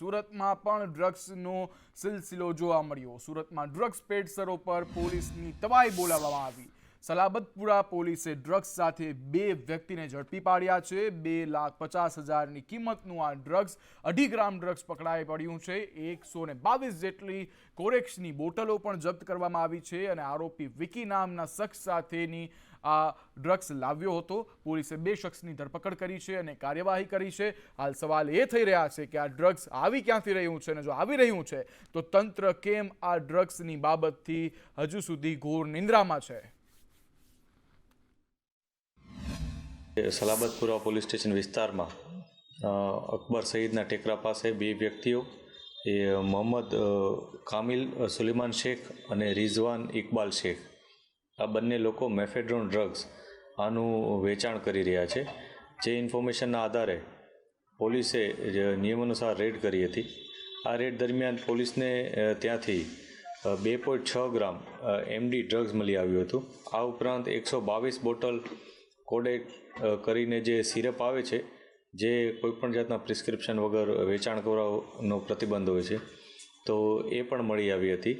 સુરતમાં પણ ડ્રગ્સનો સિલસિલો જોવા મળ્યો. સુરતમાં ડ્રગ્સ પેડસરો પર પોલીસની તવાઈ બોલાવવામાં આવી. સલાબતપુરા પોલીસે ડ્રગ્સ સાથે બે વ્યક્તિને ઝડપી પાડ્યા છે. બે લાખ પચાસ હજારની કિંમતનું આ ડ્રગ્સ, અઢી ગ્રામ ડ્રગ્સ પકડાઈ પડ્યું છે. એકસો ને બાવીસ જેટલી કોરેક્સની બોટલો પણ જપ્ત કરવામાં આવી છે અને આરોપી વિકી નામના શખ્સ સાથેની આ ડ્રગ્સ લાવ્યો હતો. પોલીસે બે શખ્સની ધરપકડ કરી છે અને કાર્યવાહી કરી છે. હાલ સવાલ એ થઈ રહ્યા છે કે આ ડ્રગ્સ આવી ક્યાંથી રહ્યું છે અને જો આવી રહ્યું છે, તો તંત્ર કેમ આ ડ્રગ્સની બાબતથી હજુ સુધી ઘોર નિંદ્રામાં છે? સલાબતપુરા પોલીસ સ્ટેશન વિસ્તારમાં અકબર સઈદના ટેકરા પાસે બે વ્યક્તિઓ, એ મોહમ્મદ કામિલ સુલેમાન શેખ અને રિઝવાન ઇકબાલ શેખ. આ બંને લોકો મેફેડ્રોન ડ્રગ્સ આનું વેચાણ કરી રહ્યા છે. જે ઇન્ફોર્મેશનના આધારે પોલીસે જે નિયમ અનુસાર રેડ કરી હતી. આ રેડ દરમિયાન પોલીસને ત્યાંથી બે પોઈન્ટ છ ગ્રામ એમડી ડ્રગ્સ મળી આવ્યું હતું. આ ઉપરાંત એકસો બાવીસ બોટલ કોડેક કરીને જે સિરપ આવે છે, જે કોઈપણ જાતના પ્રિસ્ક્રિપ્શન વગર વેચાણ કરવાનો પ્રતિબંધ હોય છે, તો એ પણ મળી આવી હતી.